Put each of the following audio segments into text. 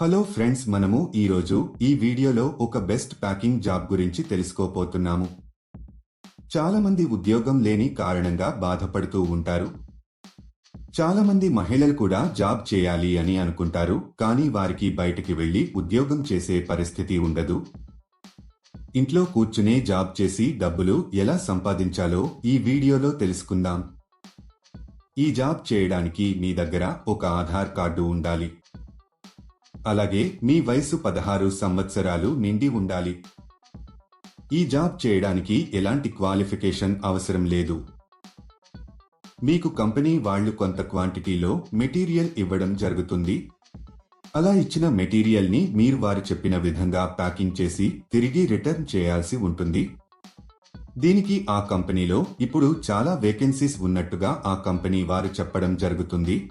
Hello friends మనము ఈరోజు ఈ వీడియోలో ఒక బెస్ట్ ప్యాకింగ్ జాబ్ గురించి తెలుసుకోపోతున్నాము చాలామంది ఉద్యోగం లేని కారణంగా బాధపడుతూ ఉంటారు. చాలామంది మహిళలు కూడా జాబ్ చేయాలి అని అనుకుంటారు కానీ వారికి బయటికి వెళ్ళి ఉద్యోగం చేసే పరిస్థితి ఉండదు. ఇంట్లో కూర్చునే జాబ్ చేసి డబ్బులు ఎలా సంపాదించాలో ఈ వీడియోలో తెలుసుకుందాం. ఈ జాబ్ చేయడానికి మీ దగ్గర ఒక ఆధార్ కార్డు ఉండాలి. అలాగే మీ వయసు పదహారు సంవత్సరాలు నిండి ఉండాలి. ఈ జాబ్ చేయడానికి ఎలాంటి క్వాలిఫికేషన్ అవసరం లేదు. మీకు కంపెనీ వాళ్ళు కొంత క్వాంటిటీలో మెటీరియల్ ఇవ్వడం జరుగుతుంది. అలా ఇచ్చిన మెటీరియల్ని మీరు వారు చెప్పిన విధంగా ప్యాకింగ్ చేసి తిరిగి రిటర్న్ చేయాల్సి ఉంటుంది. దీనికి ఆ కంపెనీలో ఇప్పుడు చాలా వేకెన్సీస్ ఉన్నట్టుగా ఆ కంపెనీ వారు చెప్పడం జరుగుతుంది.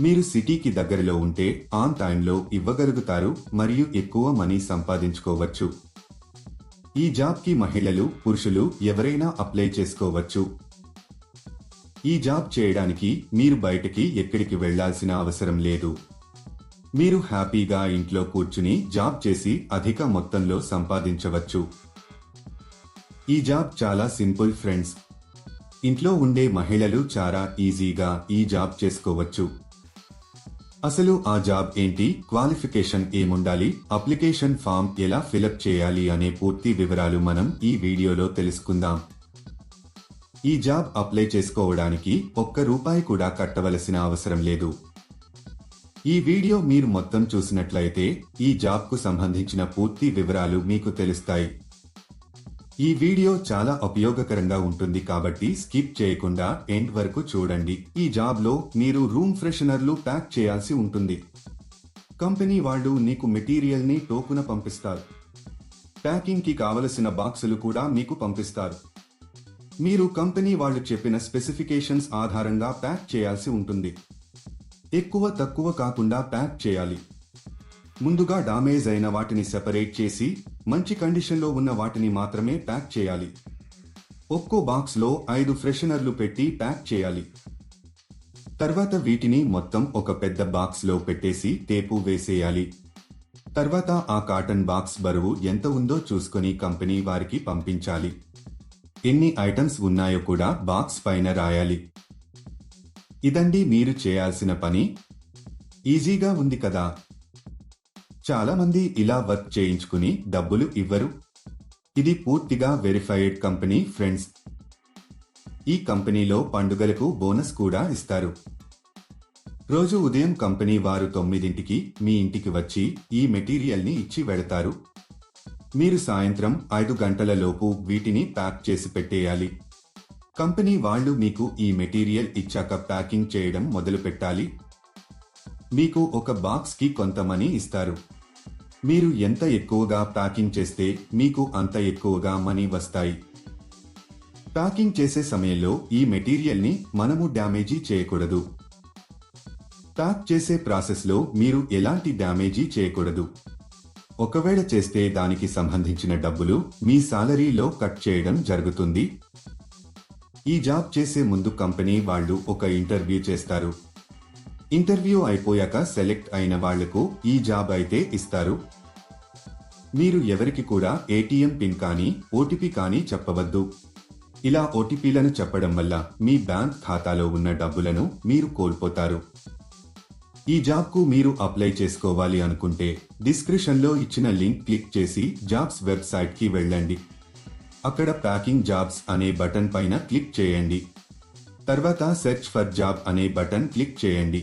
మీరు సిటీకి దగ్గరలో ఉంటే ఆన్ టైంలో ఇవ్వగలుగుతారు మరియు ఎక్కువ మనీ సంపాదించుకోవచ్చు. ఈ జాబ్కి మహిళలు పురుషులు ఎవరైనా అప్లై చేసుకోవచ్చు. ఈ జాబ్ చేయడానికి మీరు బయటకి ఎక్కడికి వెళ్ళాల్సిన అవసరం లేదు. మీరు హ్యాపీగా ఇంట్లో కూర్చుని జాబ్ చేసి అధిక మొత్తంలో సంపాదించవచ్చు. ఈ జాబ్ చాలా సింపుల్ ఫ్రెండ్స్. ఇంట్లో ఉండే మహిళలు చాలా ఈజీగా ఈ జాబ్ చేసుకోవచ్చు. అసలు ఆ జాబ్ ఏంటి? క్వాలిఫికేషన్ ఏముండాలి? అప్లికేషన్ ఫామ్ ఎలా ఫిలప్ చేయాలి అనే పూర్తి వివరాలు మనం ఈ వీడియోలో తెలుసుకుందాం. ఈ జాబ్ అప్లై చేసుకోవడానికి ఒక్క రూపాయి కూడా కట్టవలసిన అవసరం లేదు. ఈ వీడియో మీరు మొత్తం చూసినట్లయితే ఈ జాబ్కు సంబంధించిన పూర్తి వివరాలు మీకు తెలుస్తాయి. ఈ వీడియో చాలా ఉపయోగకరంగా ఉంటుంది కాబట్టి స్కిప్ చేయకుండా ఎండ్ వరకు చూడండి. ఈ జాబ్లో మీరు రూమ్ ఫ్రెషనర్లు ప్యాక్ చేయాల్సి ఉంటుంది. కంపెనీ వాళ్ళు నీకు మెటీరియల్ని టోకున పంపిస్తారు. ప్యాకింగ్కి కావలసిన బాక్సులు కూడా మీకు పంపిస్తారు. మీరు కంపెనీ వాళ్ళు చెప్పిన స్పెసిఫికేషన్స్ ఆధారంగా ప్యాక్ చేయాల్సి ఉంటుంది. ఎక్కువ తక్కువ కాకుండా ప్యాక్ చేయాలి. ముందుగా డామేజ్ అయిన వాటిని సెపరేట్ చేసి మంచి కండిషన్లో ఉన్న వాటిని మాత్రమే ప్యాక్ చేయాలి. ఒక్కో బాక్స్లో ఐదు ఫ్రెషనర్లు పెట్టి ప్యాక్ చేయాలి. తర్వాత వీటిని మొత్తం ఒక పెద్ద బాక్స్లో పెట్టేసి టేపు వేసేయాలి. తర్వాత ఆ కాటన్ బాక్స్ బరువు ఎంత ఉందో చూసుకొని కంపెనీ వారికి పంపించాలి. ఎన్ని ఐటమ్స్ ఉన్నాయో కూడా బాక్స్ పైన రాయాలి. ఇదండి మీరు చేయాల్సిన పని. ఈజీగా ఉంది కదా. చాలా మంది ఇలా వర్క్ చేయించుకుని డబ్బులు ఇవ్వరు. ఇది పూర్తిగా వెరిఫైడ్ కంపెనీ ఫ్రెండ్స్. ఈ కంపెనీలో పండుగలకు బోనస్ కూడా ఇస్తారు. రోజు ఉదయం కంపెనీ వారు తొమ్మిదింటికి మీ ఇంటికి వచ్చి ఈ మెటీరియల్ని ఇచ్చి వెడతారు మీరు సాయంత్రం ఐదు గంటల లోపు వీటిని ప్యాక్ చేసి పెట్టేయాలి. కంపెనీ వాళ్ళు మీకు ఈ మెటీరియల్ ఇచ్చాక ప్యాకింగ్ చేయడం మొదలు పెట్టాలి మీకు ఒక బాక్స్కి కొంత మనీ ఇస్తారు. మీరు ఎంత ఎక్కువగా ప్యాకింగ్ చేస్తే మీకు అంత ఎక్కువగా మనీ వస్తాయి. ప్యాకింగ్ చేసే సమయంలో ఈ మెటీరియల్ని మనము డ్యామేజీ చేయకూడదు. ప్యాక్ చేసే ప్రాసెస్లో మీరు ఎలాంటి డ్యామేజీ చేయకూడదు. ఒకవేళ చేస్తే దానికి సంబంధించిన డబ్బులు మీ సాలరీలో కట్ చేయడం జరుగుతుంది. ఈ జాబ్ చేసే ముందు కంపెనీ వాళ్ళు ఒక ఇంటర్వ్యూ చేస్తారు. ఇంటర్వ్యూ అయిపోయాక సెలెక్ట్ అయిన వాళ్ళకు ఈ జాబ్ అయితే ఇస్తారు. మీరు ఎవరికి కూడా ఏటీఎం పిన్ కానీ ఓటీపీ కానీ చెప్పవద్దు. ఇలా ఓటీపీలను చెప్పడం వల్ల మీ బ్యాంక్ ఖాతాలో ఉన్న డబ్బులను మీరు కోల్పోతారు. ఈ జాబ్కు మీరు అప్లై చేసుకోవాలి అనుకుంటే డిస్క్రిప్షన్లో ఇచ్చిన లింక్ క్లిక్ చేసి జాబ్స్ వెబ్సైట్కి వెళ్ళండి. అక్కడ ప్యాకింగ్ జాబ్స్ అనే బటన్ పైన క్లిక్ చేయండి. తర్వాత సెర్చ్ ఫర్ జాబ్ అనే బటన్ క్లిక్ చేయండి.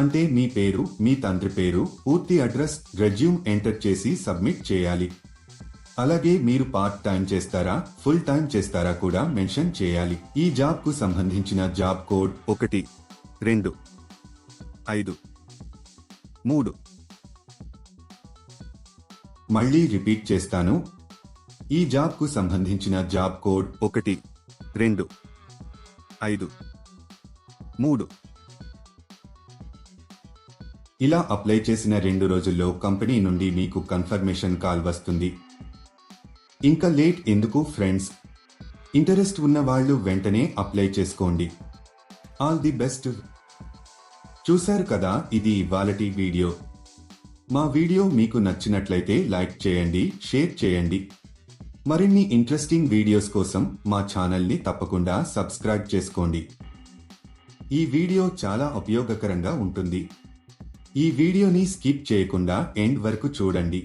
అంటే మీ పేరు మీ తండ్రి పేరు పూర్తి అడ్రస్ రెజ్యూమ్ ఎంటర్ చేసి సబ్మిట్ చేయాలి. అలాగే మీరు పార్ట్ టైం చేస్తారా ఫుల్ టైం చేస్తారా కూడా మెన్షన్ చేయాలి. ఈ జాబ్కు సంబంధించిన జాబ్ కోడ్ ఒకటి రెండు ఐదు మూడు. మళ్ళీ రిపీట్ చేస్తాను. ఈ జాబ్కు సంబంధించిన జాబ్ కోడ్ ఒకటి రెండు ఐదు మూడు. ఇలా అప్లై చేసిన రెండు రోజుల్లో కంపెనీ నుండి మీకు కన్ఫర్మేషన్ కాల్ వస్తుంది. ఇంకా లేట్ ఎందుకు ఫ్రెండ్స్? ఇంటరెస్ట్ ఉన్న వాళ్ళు వెంటనే అప్లై చేసుకోండి. All the best. చూశారు కదా ఇది ఇవాళటి వీడియో. మా వీడియో మీకు నచ్చినట్లయితే లైక్ చేయండి షేర్ చేయండి. మరిన్ని ఇంట్రెస్టింగ్ వీడియోస్ కోసం మా ఛానల్ని తప్పకుండా సబ్స్క్రైబ్ చేసుకోండి. ఈ వీడియో చాలా ఉపయోగకరంగా ఉంటుంది. ఈ వీడియోని స్కిప్ చేయకుండా ఎండ్ వరకు చూడండి.